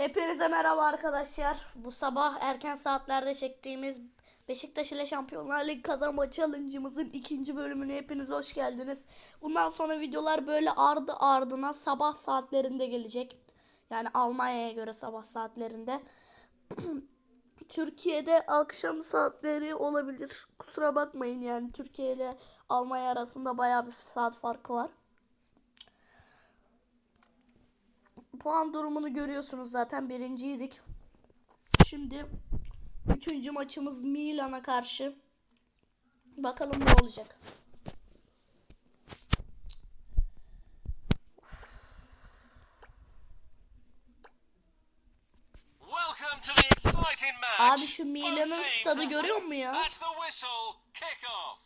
Hepinize merhaba arkadaşlar. Bu sabah erken saatlerde çektiğimiz Beşiktaş ile Şampiyonlar Ligi kazanma challenge'ımızın ikinci bölümüne hepiniz hoş geldiniz. Bundan sonra videolar böyle ardı ardına sabah saatlerinde gelecek. Yani Almanya'ya göre sabah saatlerinde. Türkiye'de akşam saatleri olabilir. Kusura bakmayın yani Türkiye ile Almanya arasında bayağı bir saat farkı var. Puan durumunu görüyorsunuz zaten birinciydik. Şimdi üçüncü maçımız Milan'a karşı. Bakalım ne olacak. Abi şu Milan'ın stadı görüyor musun ya?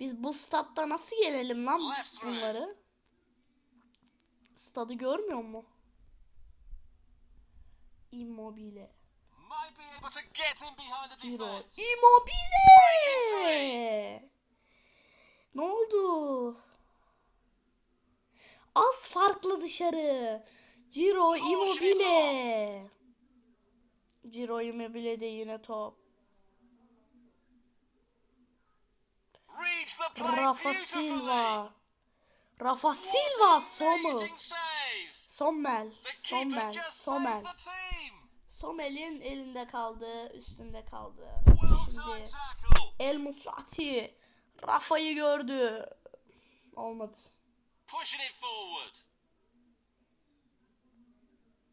Biz bu statta nasıl yenelim lan bunları? Stadı görmüyor mu? Immobile. Might be able to get in behind the defense. Immobile! Ne oldu? Az farklı dışarı. Ciro Immobile. Ciro Immobile de yine top. Rafa. Silva. Rafa Silva. Sommer. Sommel. Sommel. just Sommel. Sommel'in elinde kaldı. Üstünde kaldı. Şimdi. El Musrati. Rafa'yı gördü. Olmadı. Pushing it forward.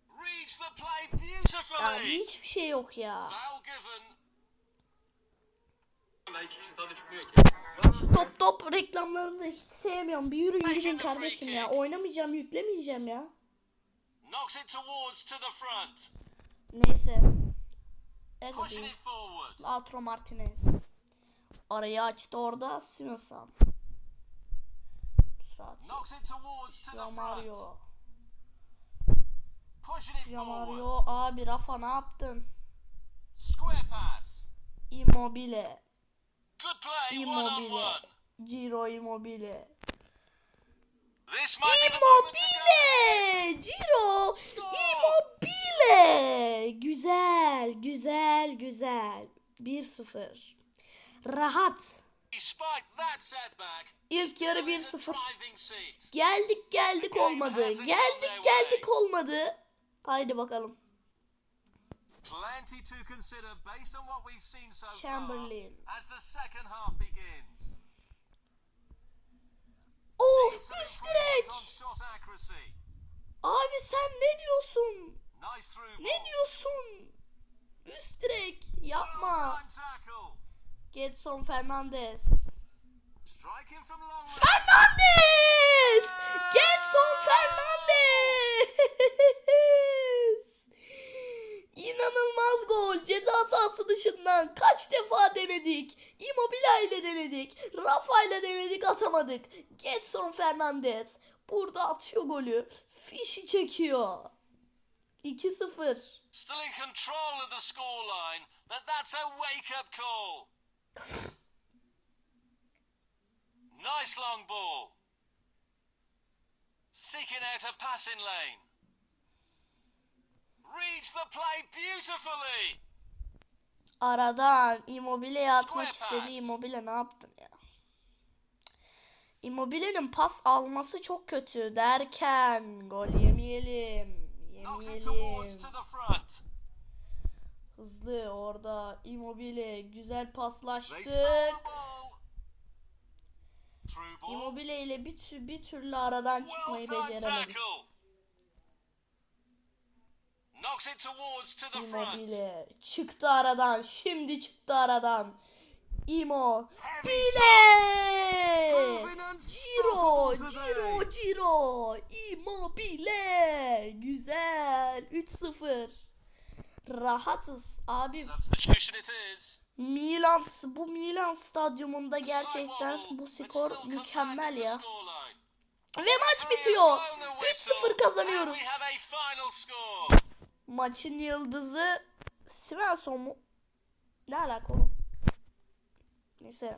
Reads the play beautifully. Yani hiçbir şey yok ya. Şu top top reklamlarını da hiç sevmiyorum. Bir yürüyün gidin kardeşim ya. Oynamayacağım, yüklemeyeceğim ya. Knocks it towards to the front. Neyse. İt forward. Lautaro Martinez. Arayı açtı orada. Front. Yamario. Yamario. Abi Rafa ne yaptın? Square pass. Immobile. Immobile. Ciro Immobile. To go. Immobile! Immobile! Güzel, güzel, güzel. 1-0. Rahat. İlk yarı Still in the 1-0. driving seat. Geldik geldik olmadı. Geldik geldik olmadı. Haydi bakalım. Chamberlain. Of üst direk. Abi sen ne diyorsun? Ne diyorsun? Üst direk. Yapma. Getson Fernandez. Fernandez! Gelson Fernandez! İnanılmaz gol. Ceza sahası dışından kaç defa denedik. Immobile ile denedik. Rafa ile denedik atamadık. Getson Fernandez burada atıyor golü. Fişi çekiyor. 2-0. Still in control of the scoreline, but that's a wake-up call. Nice long ball. Seeking out a passing lane. Reads the play beautifully. Aradan Immobile'ye atmak istedi. Immobile ne yaptın ya? Immobile'nin pas alması çok kötü derken gol yemeyelim. Front. Hızlı orada Immobile güzel paslaştık. Immobile ile bir, tür, bir türlü aradan çıkmayı beceremedik. Immobile çıktı aradan. Şimdi çıktı aradan. Immobile! Proving Ciro, Ciro. Ciro, Immobile. Güzel. 3-0. Rahatız abi. Milan, bu Milan stadyumunda gerçekten bu skor mükemmel ya. Ve maç bitiyor. 3-0 kazanıyoruz. Maçın yıldızı Svensson mu? Ne alaka? Neyse.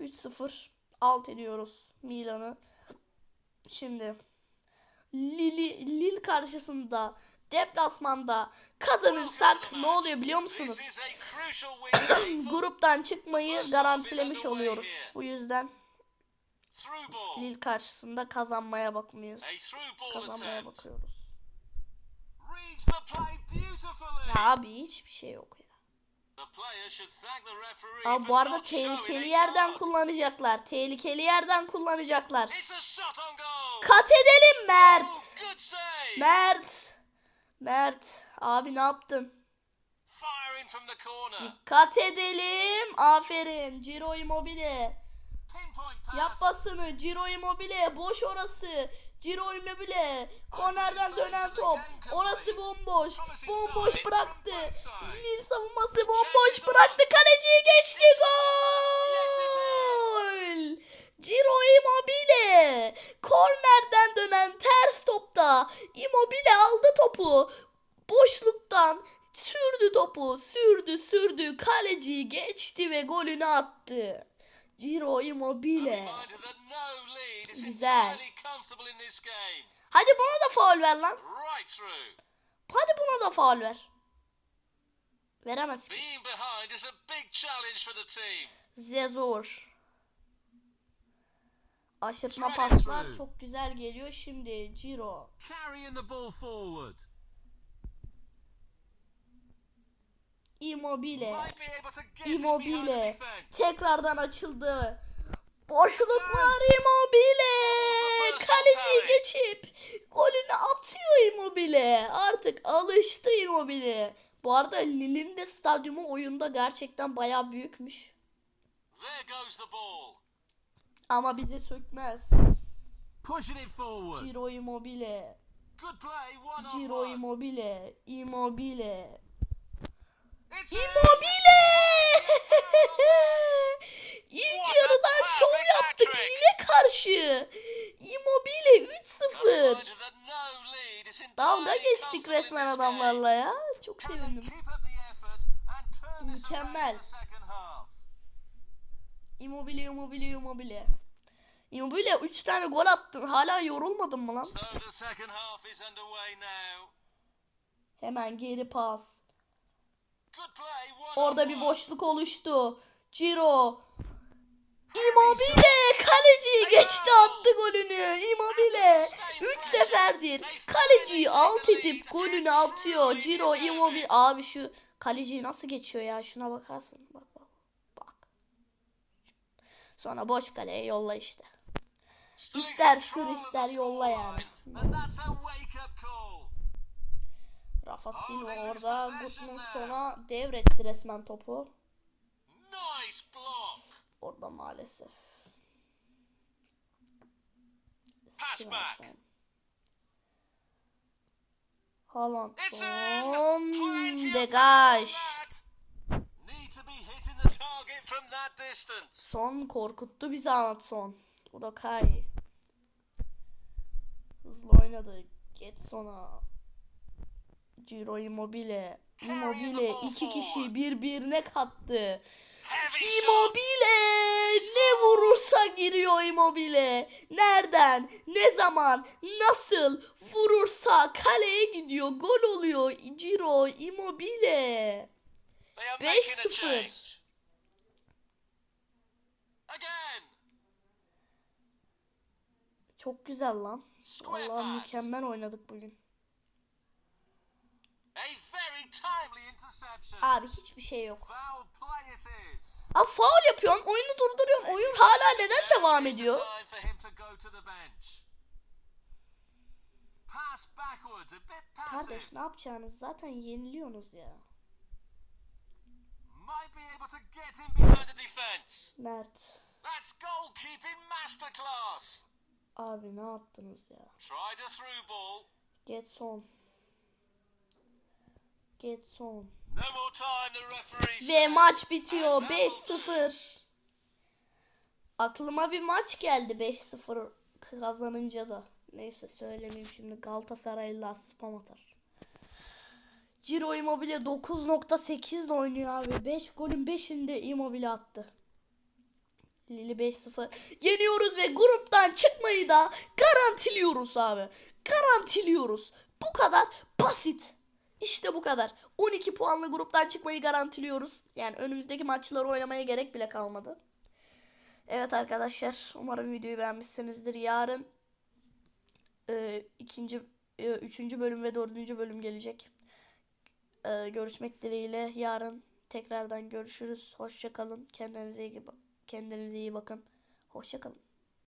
3-0 alt ediyoruz Milan'ı. Şimdi Lille, Lille karşısında deplasmanda kazanırsak ne oluyor biliyor musunuz? Gruptan çıkmayı garantilemiş oluyoruz. Bu yüzden. Lille karşısında kazanmaya bakmıyoruz. Kazanmaya bakıyoruz. Ya abi hiçbir şey yok Abi bu arada tehlikeli yerden kullanacaklar. Tehlikeli yerden kullanacaklar. Kat edelim Mert. Oh. Mert. Mert. Abi ne yaptın? Firing from the corner. Kat edelim. Aferin. Ciro Immobile. Yap basını. Ciro Immobile. Boş orası. Ciro Immobile. Kornerden dönen top. Orası bomboş. Bomboş bıraktı. Lille savunması bomboş bıraktı. Kaleciyi geçti. Gol. Ciro Immobile. Kornerden dönen ters topta. Immobile aldı topu. Boşluktan sürdü topu. Sürdü sürdü. Kaleciyi geçti ve golünü attı. Ciro Immobile. Güzel. Hadi buna da faul ver lan. Hadi buna da faul ver. Veremez ki. Zezor. Aşırtma paslar çok güzel geliyor şimdi. Ciro. Carrying the ball forward. Immobile. Might be able to get it behind Immobile. defense. Tekrardan açıldı. Boşluk var Immobile. Kaleciyi geçip golünü atıyor Immobile. Artık alıştı Immobile. Bu arada Lille'in de stadyumu oyunda gerçekten bayağı büyükmüş. Ama bize sökmez. Ciro Immobile. Ciro. Immobile. Immobile. Immobile! İlk yarıdan şov yaptık. Lille karşı. Immobile 3-0. Reminder that no lead is Dalga geçtik resmen adamlarla ya. Çok sevindim. Mükemmel. Immobile, Immobile, Immobile. Immobile 3 tane gol attın. Hala yorulmadın mı lan? Hemen geri pas. Orada bir boşluk oluştu. Ciro. Immobile kaleciyi geçti attı golünü. Immobile 3 seferdir kaleciyi alt edip golünü atıyor. Ciro Immobile abi şu kaleciyi nasıl geçiyor ya şuna bakarsın. Bak bak bak. Sonra boş kaleye yolla işte. İster sür ister yolla yani. scoreline. And that's a wake-up call. Rafa Silva orada Gutman sona devretti resmen topu. Orada maalesef. Svensson. Haaland son. Degaj. Son korkuttu bizi Anat son. Bu da Kai. Hızlı oynadı. Getson'a. Ciro Immobile. Immobile iki kişi birbirine kattı. Immobile ne vurursa giriyor Immobile. Nereden, ne zaman, nasıl vurursa kaleye gidiyor. Gol oluyor. Ciro Immobile. They are making a 5-0. change. Again. Çok güzel lan. Pass. mükemmel oynadık bugün. Abi hiçbir şey yok. Abi faul yapıyorsun, oyunu durduruyorsun. Oyun hala neden devam ediyor? Kardeş ne yapacağınız zaten yeniliyorsunuz ya. Get. Mert. That's goalkeeping masterclass. Abi ne yaptınız ya? Through ball. Getson. Ve maç bitiyor And that will do. 5-0. Aklıma bir maç geldi 5-0 kazanınca da. Neyse söylemeyeyim şimdi Galatasaraylılar spam atar. Ciro Immobile 9.8 oynuyor abi. 5 golün 5'inde Immobile attı. Lille 5-0. Yeniyoruz ve gruptan çıkmayı da garantiliyoruz abi. Garantiliyoruz. Bu kadar basit. İşte bu kadar. 12 puanlı gruptan çıkmayı garantiliyoruz. Yani önümüzdeki maçları oynamaya gerek bile kalmadı. Evet arkadaşlar umarım videoyu beğenmişsinizdir. Yarın e, ikinci, e, üçüncü bölüm ve dördüncü bölüm gelecek. E, görüşmek dileğiyle yarın tekrardan görüşürüz. Hoşça kalın. Kendinize iyi, kendinize iyi bakın. Hoşça kalın.